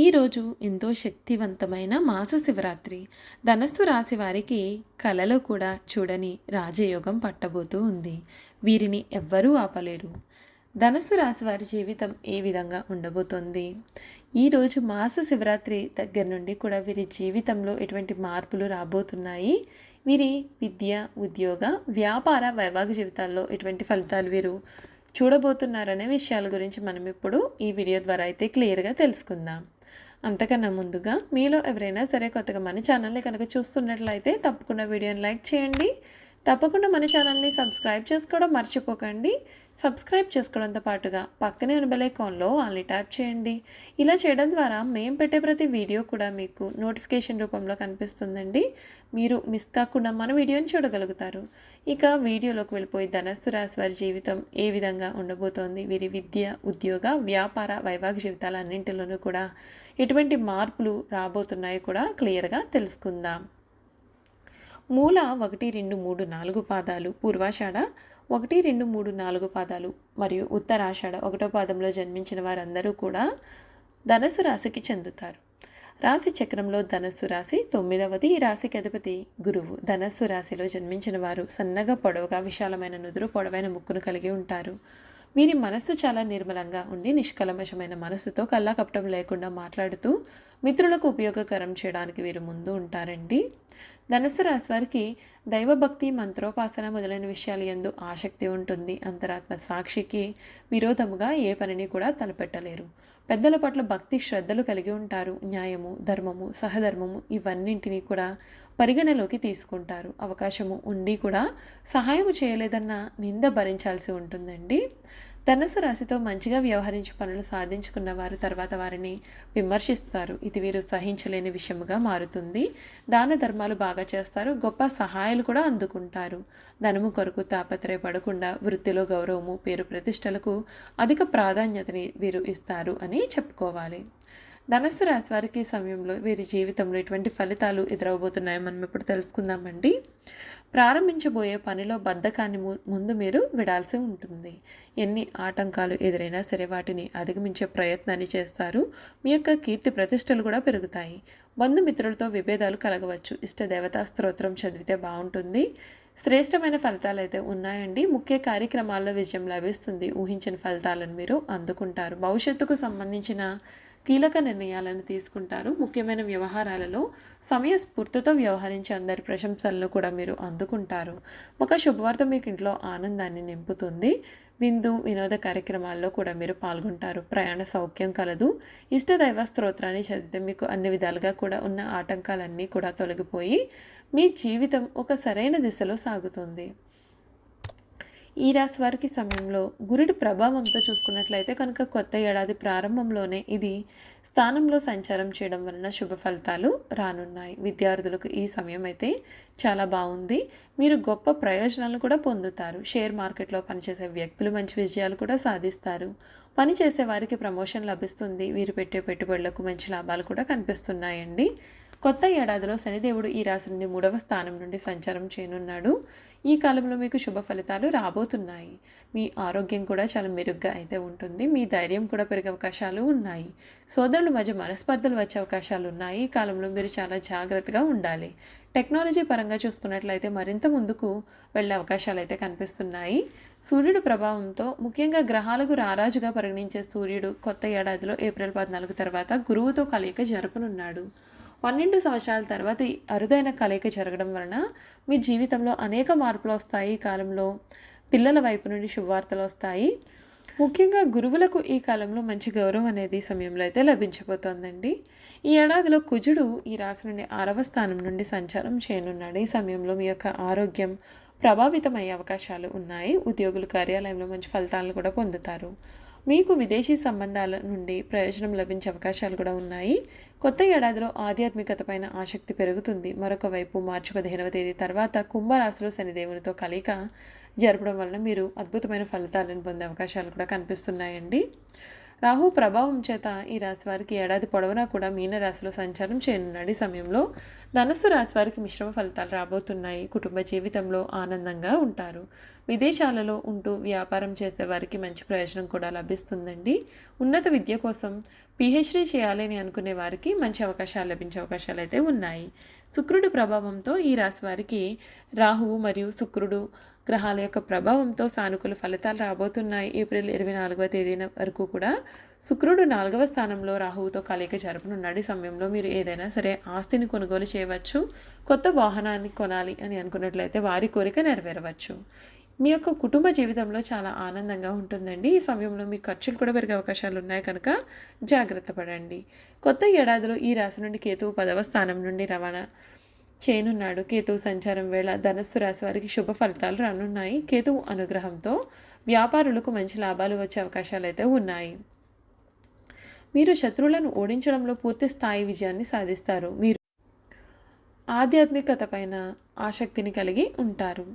ఈరోజు ఎంతో శక్తివంతమైన మాస శివరాత్రి. ధనస్సు రాశి వారికి కలలో కూడా చూడని రాజయోగం పట్టబోతూ ఉంది. వీరిని ఎవ్వరూ ఆపలేరు. ధనస్సు రాశి వారి జీవితం ఏ విధంగా ఉండబోతోంది? ఈరోజు మాస శివరాత్రి దగ్గర నుండి కూడా వీరి జీవితంలో ఎటువంటి మార్పులు రాబోతున్నాయి? వీరి విద్య ఉద్యోగ వ్యాపార వైవాహిక జీవితాల్లో ఎటువంటి ఫలితాలు వీరు చూడబోతున్నారనే విషయాల గురించి మనం ఇప్పుడు ఈ వీడియో ద్వారా అయితే క్లియర్గా తెలుసుకుందాం. అంతకన్నా ముందుగా మీలో ఎవరైనా సరే కొత్తగా మన ఛానల్ని కనుక చూస్తున్నట్లయితే తప్పకుండా వీడియోని లైక్ చేయండి. తప్పకుండా మన ఛానల్ని సబ్స్క్రైబ్ చేసుకోవడం మర్చిపోకండి. సబ్స్క్రైబ్ చేసుకోవడంతో పాటుగా పక్కనే ఉన్న బెలైకాన్లో ఆల్ని ఆన్లీ ట్యాప్ చేయండి. ఇలా చేయడం ద్వారా మేము పెట్టే ప్రతి వీడియో కూడా మీకు నోటిఫికేషన్ రూపంలో కనిపిస్తుందండి. మీరు మిస్ కాకుండా మన వీడియోని చూడగలుగుతారు. ఇక వీడియోలోకి వెళ్ళిపోయి ధనస్సు రాశి వారి జీవితం ఏ విధంగా ఉండబోతోంది? వీరి విద్య ఉద్యోగ వ్యాపార వైవాహిక జీవితాలన్నింటిలోనూ కూడా ఎటువంటి మార్పులు రాబోతున్నాయో కూడా క్లియర్గా తెలుసుకుందాం. మూల ఒకటి రెండు మూడు నాలుగు పాదాలు పూర్వాషాఢ ఒకటి రెండు మూడు నాలుగు పాదాలు మరియు ఉత్తరాషాఢ ఒకటో పాదంలో జన్మించిన వారందరూ కూడా ధనస్సు రాశికి చెందుతారు. రాశి చక్రంలో ధనస్సు రాశి తొమ్మిదవది. ఈ రాశికి అధిపతి గురువు. ధనస్సు రాశిలో జన్మించిన వారు సన్నగా పొడవుగా విశాలమైన నుదురు పొడవైన ముక్కును కలిగి ఉంటారు. వీరి మనస్సు చాలా నిర్మలంగా ఉండి నిష్కలమశమైన మనస్సుతో కల్లా కపటం లేకుండా మాట్లాడుతూ మిత్రులకు ఉపయోగకరం చేయడానికి వీరు ముందు ఉంటారండి. ధనుసు రాశి వారికి దైవభక్తి మంత్రోపాసన మొదలైన విషయాలు ఎందు ఆసక్తి ఉంటుంది. అంతరాత్మ సాక్షికి విరోధముగా ఏ పనిని కూడా తలపెట్టలేరు. పెద్దల పట్ల భక్తి శ్రద్ధలు కలిగి ఉంటారు. న్యాయము ధర్మము సహధర్మము ఇవన్నింటినీ కూడా పరిగణలోకి తీసుకుంటారు. అవకాశము ఉండి కూడా సహాయం చేయలేదన్న నింద భరించాల్సి ఉంటుందండి. ధనుసు రాశితో మంచిగా వ్యవహరించి పనులు సాధించుకున్న వారు తర్వాత వారిని విమర్శిస్తారు. ఇది వీరు సహించలేని విషయముగా మారుతుంది. దాన ధర్మాలు బాగా చేస్తారు. గొప్ప సహాయాలు కూడా అందుకుంటారు. ధనము కొరకు తాపత్రయపడకుండా వృత్తిలో గౌరవము పేరు ప్రతిష్టలకు అధిక ప్రాధాన్యతని వీరు ఇస్తారు అని చెప్పుకోవాలి. ధనస్సు రాశి వారికి సమయంలో వీరి జీవితంలో ఎటువంటి ఫలితాలు ఎదురవబోతున్నాయో మనం ఇప్పుడు తెలుసుకుందామండి. ప్రారంభించబోయే పనిలో బద్ధకాన్ని ముందు మీరు విడాల్సి ఉంటుంది. ఎన్ని ఆటంకాలు ఎదురైనా సరే వాటిని అధిగమించే ప్రయత్నాన్ని చేస్తారు. మీ యొక్క కీర్తి ప్రతిష్టలు కూడా పెరుగుతాయి. బంధుమిత్రులతో విభేదాలు కలగవచ్చు. ఇష్ట దేవతా స్తోత్రం చదివితే బాగుంటుంది. శ్రేష్టమైన ఫలితాలు అయితే ఉన్నాయండి. ముఖ్య కార్యక్రమాల్లో విజయం లభిస్తుంది. ఊహించిన ఫలితాలను మీరు అందుకుంటారు. భవిష్యత్తుకు సంబంధించిన కీలక నిర్ణయాలను తీసుకుంటారు. ముఖ్యమైన వ్యవహారాలలో సమయస్ఫూర్తితో వ్యవహరించి అందరి ప్రశంసలను కూడా మీరు అందుకుంటారు. ఒక శుభవార్త మీకు ఇంట్లో ఆనందాన్ని నింపుతుంది. విందు వినోద కార్యక్రమాల్లో కూడా మీరు పాల్గొంటారు. ప్రయాణ సౌఖ్యం కలదు. ఇష్టదైవ స్తోత్రాన్ని చదివితే మీకు అన్ని విధాలుగా కూడా ఉన్న ఆటంకాలన్నీ కూడా తొలగిపోయి మీ జీవితం ఒక సరైన దిశలో సాగుతుంది. ఈ రాశి వారికి సమయంలో గురుడి ప్రభావంతో చూసుకున్నట్లయితే కనుక కొత్త ఏడాది ప్రారంభంలోనే ఇది స్థానంలో సంచారం చేయడం వలన శుభ ఫలితాలు రానున్నాయి. విద్యార్థులకు ఈ సమయం అయితే చాలా బాగుంది. మీరు గొప్ప ప్రయోజనాలు కూడా పొందుతారు. షేర్ మార్కెట్లో పనిచేసే వ్యక్తులు మంచి విజయాలు కూడా సాధిస్తారు. పని చేసే వారికి ప్రమోషన్ లభిస్తుంది. వీరు పెట్టే పెట్టుబడులకు మంచి లాభాలు కూడా కనిపిస్తున్నాయండి. కొత్త ఏడాదిలో శనిదేవుడు ఈ రాశి నుండి మూడవ స్థానం నుండి సంచారం చేయనున్నాడు. ఈ కాలంలో మీకు శుభ ఫలితాలు రాబోతున్నాయి. మీ ఆరోగ్యం కూడా చాలా మెరుగ్గా అయితే ఉంటుంది. మీ ధైర్యం కూడా పెరిగే అవకాశాలు ఉన్నాయి. సోదరుల మధ్య మనస్పర్ధలు వచ్చే అవకాశాలు ఉన్నాయి. ఈ కాలంలో మీరు చాలా జాగ్రత్తగా ఉండాలి. టెక్నాలజీ పరంగా చూసుకున్నట్లయితే మరింత ముందుకు వెళ్ళే అవకాశాలు అయితే కనిపిస్తున్నాయి. సూర్యుడు ప్రభావంతో ముఖ్యంగా గ్రహాలకు రారాజుగా పరిగణించే సూర్యుడు కొత్త ఏడాదిలో ఏప్రిల్ పద్నాలుగు తర్వాత గురువుతో కలయిక జరుపనున్నాడు. పన్నెండు సంవత్సరాల తర్వాత అరుదైన కలయిక జరగడం వలన మీ జీవితంలో అనేక మార్పులు వస్తాయి ఈ కాలంలో. పిల్లల వైపు నుండి శుభవార్తలు వస్తాయి. ముఖ్యంగా గురువులకు ఈ కాలంలో మంచి గౌరవం అనేది సమయంలో అయితే లభించబోతోందండి. ఈ ఏడాదిలో కుజుడు ఈ రాశి నుండి ఆరవ స్థానం నుండి సంచారం చేయనున్నాడు. ఈ సమయంలో మీ యొక్క ఆరోగ్యం ప్రభావితమయ్యే అవకాశాలు ఉన్నాయి. ఉద్యోగులు కార్యాలయంలో మంచి ఫలితాలను కూడా పొందుతారు. మీకు విదేశీ సంబంధాల నుండి ప్రయోజనం లభించే అవకాశాలు కూడా ఉన్నాయి. కొత్త ఏడాదిలో ఆధ్యాత్మికత పైన ఆసక్తి పెరుగుతుంది. మరొక వైపు మార్చి పదిహేనవ తేదీ తర్వాత కుంభరాశిలో శనిదేవునితో కలిక జరపడం వలన మీరు అద్భుతమైన ఫలితాలను పొందే అవకాశాలు కూడా కనిపిస్తున్నాయండి. రాహు ప్రభావం చేత ఈ రాశి వారికి ఏడాది పొడవునా కూడా మీనరాశిలో సంచారం చేయనున్నాడు. ఈ సమయంలో ధనుసు రాశి వారికి మిశ్రమ ఫలితాలు రాబోతున్నాయి. కుటుంబ జీవితంలో ఆనందంగా ఉంటారు. విదేశాలలో ఉంటూ వ్యాపారం చేసే వారికి మంచి ప్రయోజనం కూడా లభిస్తుందండి. ఉన్నత విద్య కోసం పిహెచ్డీ చేయాలని అనుకునే వారికి మంచి అవకాశాలు లభించే అవకాశాలు అయితే ఉన్నాయి. శుక్రుడి ప్రభావంతో ఈ రాశి వారికి రాహువు మరియు శుక్రుడు గ్రహాల యొక్క ప్రభావంతో సానుకూల ఫలితాలు రాబోతున్నాయి. ఏప్రిల్ ఇరవై నాలుగవ తేదీన వరకు కూడా శుక్రుడు నాలుగవ స్థానంలో రాహువుతో కలయిక జరపనున్నాడు. ఈ సమయంలో మీరు ఏదైనా సరే ఆస్తిని కొనుగోలు చేయవచ్చు కొత్త వాహనాన్ని కొనాలి అని అనుకున్నట్లయితే వారి కోరిక నెరవేరవచ్చు. మీ యొక్క కుటుంబ జీవితంలో చాలా ఆనందంగా ఉంటుందండి. ఈ సమయంలో మీ ఖర్చులు కూడా పెరిగే అవకాశాలు ఉన్నాయి కనుక జాగ్రత్త పడండి. కొత్త ఏడాదిలో ఈ రాశి నుండి కేతువు పదవ స్థానం నుండి రవాణా చేయనున్నాడు. కేతువు సంచారం వేళ ధనస్సు రాశి వారికి శుభ ఫలితాలు రానున్నాయి. కేతువు అనుగ్రహంతో వ్యాపారులకు మంచి లాభాలు వచ్చే అవకాశాలు అయితే ఉన్నాయి. మీరు శత్రువులను ఓడించడంలో పూర్తి స్థాయి విజయాన్ని సాధిస్తారు. మీరు ఆధ్యాత్మికత పైన ఆసక్తిని కలిగి ఉంటారు.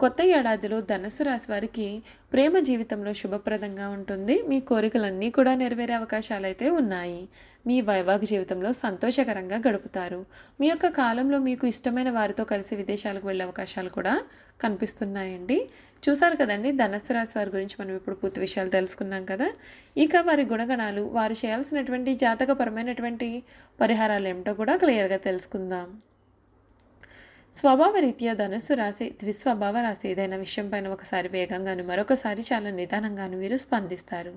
కొత్త ఏడాదిలో ధనస్సు రాశి వారికి ప్రేమ జీవితంలో శుభప్రదంగా ఉంటుంది. మీ కోరికలన్నీ కూడా నెరవేరే అవకాశాలు అయితే ఉన్నాయి. మీ వైవాహిక జీవితంలో సంతోషకరంగా గడుపుతారు. మీ యొక్క కాలంలో మీకు ఇష్టమైన వారితో కలిసి విదేశాలకు వెళ్ళే అవకాశాలు కూడా కనిపిస్తున్నాయండి. చూసారు కదండి ధనస్సు రాశి వారి గురించి మనం ఇప్పుడు పూర్తి విషయాలు తెలుసుకున్నాం కదా. ఇక వారి గుణగణాలు వారు చేయాల్సినటువంటి జాతకపరమైనటువంటి పరిహారాలు ఏమిటో కూడా క్లియర్గా తెలుసుకుందాం. స్వభావరీత్యా ధనుసు రాశి ద్విస్వభావ రాశి ఏదైనా విషయం పైన ఒకసారి వేగంగాను మరొకసారి చాలా నిదానంగాను వీరు స్పందిస్తారు.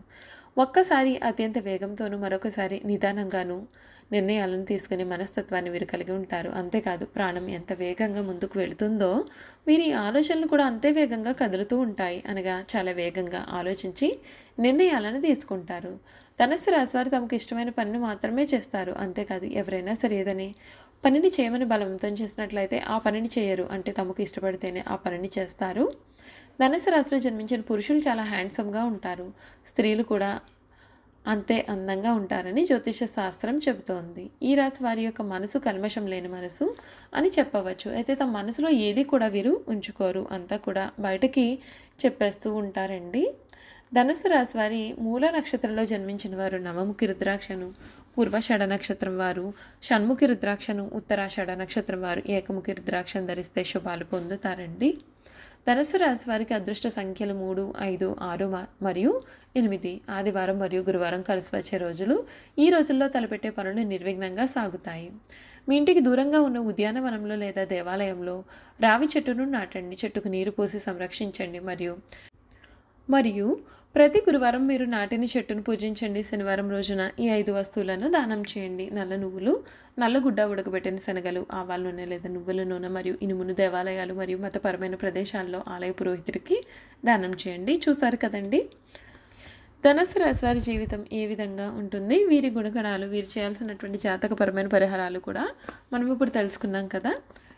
ఒక్కసారి అత్యంత వేగంతోనూ మరొకసారి నిదానంగాను నిర్ణయాలను తీసుకునే మనస్తత్వాన్ని వీరు కలిగి ఉంటారు. అంతేకాదు ప్రాణం ఎంత వేగంగా ముందుకు వెళుతుందో వీరి ఆలోచనలు కూడా అంతే వేగంగా కదులుతూ ఉంటాయి అనగా చాలా వేగంగా ఆలోచించి నిర్ణయాలను తీసుకుంటారు. ధనస్సు రాశివారు తమకు ఇష్టమైన పనిని మాత్రమే చేస్తారు. అంతేకాదు ఎవరైనా సరే ఏదని పనిని చేయమని బలవంతం చేసినట్లయితే ఆ పనిని చేయరు. అంటే తమకు ఇష్టపడితేనే ఆ పనిని చేస్తారు. ధనుసు రాశిలో జన్మించిన పురుషులు చాలా హ్యాండ్సమ్గా ఉంటారు. స్త్రీలు కూడా అంతే అందంగా ఉంటారని జ్యోతిష శాస్త్రం చెబుతోంది. ఈ రాశి వారి యొక్క మనసు కల్మషం లేని మనసు అని చెప్పవచ్చు. అయితే తమ మనసులో ఏది కూడా వీరు ఉంచుకోరు. అంతా కూడా బయటకి చెప్పేస్తూ ఉంటారండి. ధనుసు రాశి వారి మూల నక్షత్రంలో జన్మించిన వారు నవముఖి రుద్రాక్షను పూర్వషడ నక్షత్రం వారు షణ్ముఖి రుద్రాక్షను ఉత్తరాషడ నక్షత్రం వారు ఏకముఖి రుద్రాక్షను ధరిస్తే శుభాలు పొందుతారండి. ధనుసు రాశి వారికి అదృష్ట సంఖ్యలు మూడు ఐదు ఆరు మరియు ఎనిమిది. ఆదివారం మరియు గురువారం కలిసి వచ్చే రోజులు ఈ రోజుల్లో తలపెట్టే పనులు నిర్విఘ్నంగా సాగుతాయి. మీ ఇంటికి దూరంగా ఉన్న ఉద్యానవనంలో లేదా దేవాలయంలో రావి చెట్టును నాటండి చెట్టుకు నీరు పోసి సంరక్షించండి మరియు మరియు ప్రతి గురువారం మీరు నాటిన చెట్టును పూజించండి. శనివారం రోజున ఈ ఐదు వస్తువులను దానం చేయండి. నల్ల నువ్వులు నల్లగుడ్డ ఉడకబెట్టిన శనగలు ఆవాల నూనె లేదా నువ్వుల నూనె మరియు ఇనుమును దేవాలయాలు మరియు మతపరమైన ప్రదేశాల్లో ఆలయ పురోహితుడికి దానం చేయండి. చూసారు కదండి? ధనస్సు రాశి వారి జీవితం ఏ విధంగా ఉంటుంది? వీరి గుణగణాలు వీరు చేయాల్సినటువంటి జాతకపరమైన పరిహారాలు కూడా మనం ఇప్పుడు తెలుసుకున్నాం కదా.